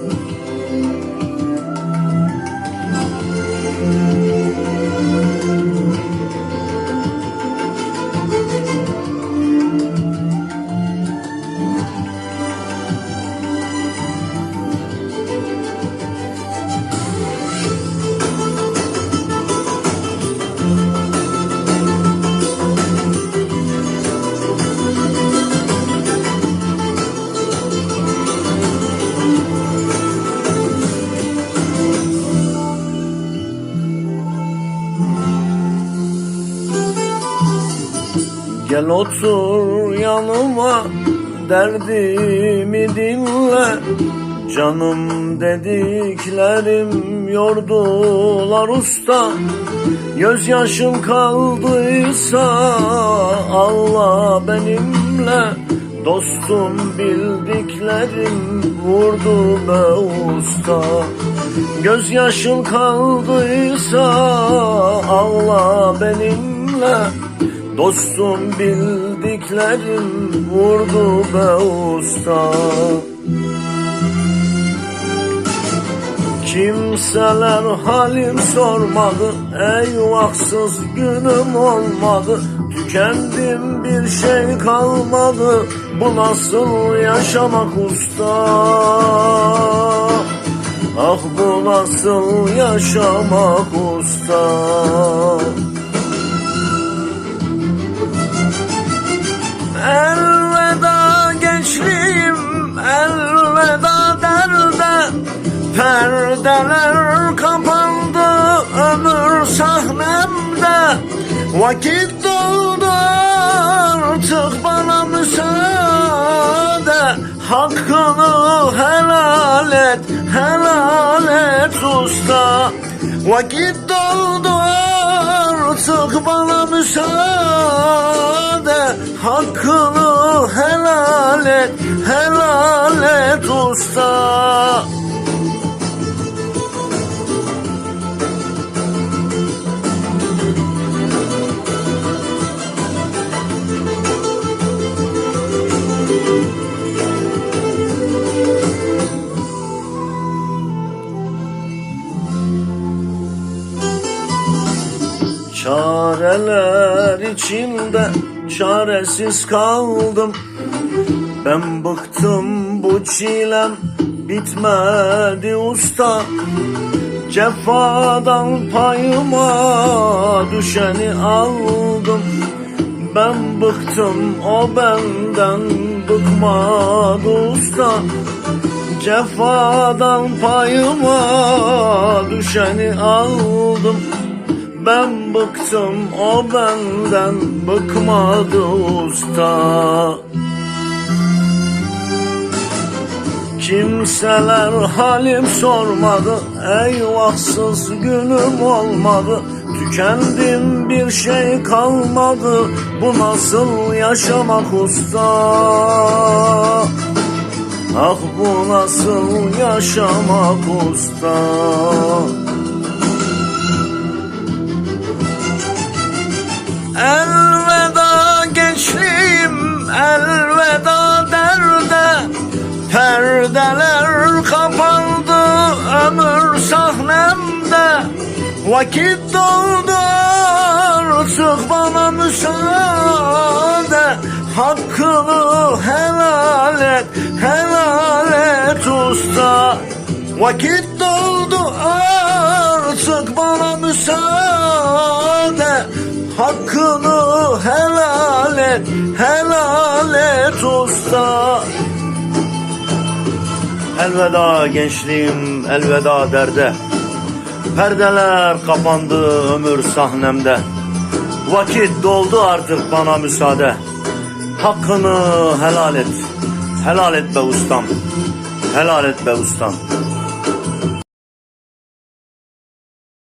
Amen. Gel otur yanıma derdimi dinle. Canım dediklerim yordular usta. Gözyaşım kaldıysa Allah benimle. Dostum bildiklerim vurdu be usta. Gözyaşım kaldıysa Allah benimle Dostum bildiklerim vurdu be usta. Kimseler halim sormadı Eyvahsız günüm olmadı. Tükendim bir şey kalmadı. Bu nasıl yaşamak usta? Ah bu nasıl yaşamak usta Elveda gençliğim, elveda derde. Perdeler kapandı ömür sahnemde. Vakit doldu artık bana müsaade. Hakkını helal et, helal et usta. Vakit doldu artık bana müsaade Hakkını helal et, helal et usta. Çareler içinde çaresiz kaldım. Ben bıktım bu çilem bitmedi usta. Cefadan payıma düşeni aldım. Ben bıktım o benden bıkmadı usta. Cefadan payıma düşeni aldım ben bıktım o benden bıkmadı usta. Kimseler halim sormadı Eyvahsız günüm olmadı. Tükendim bir şey kalmadı Bu nasıl yaşamak usta? Ah bu nasıl yaşamak usta Vakit doldu artık bana müsaade. Hakkını helal et, helal et usta. Vakit doldu artık bana müsaade. Hakkını helal et, helal et usta. Elveda gençliğim, elveda derde Perdeler kapandı ömür sahnemde. Vakit doldu artık bana müsaade. Hakkını helal et, helal et be ustam. Helal et be ustam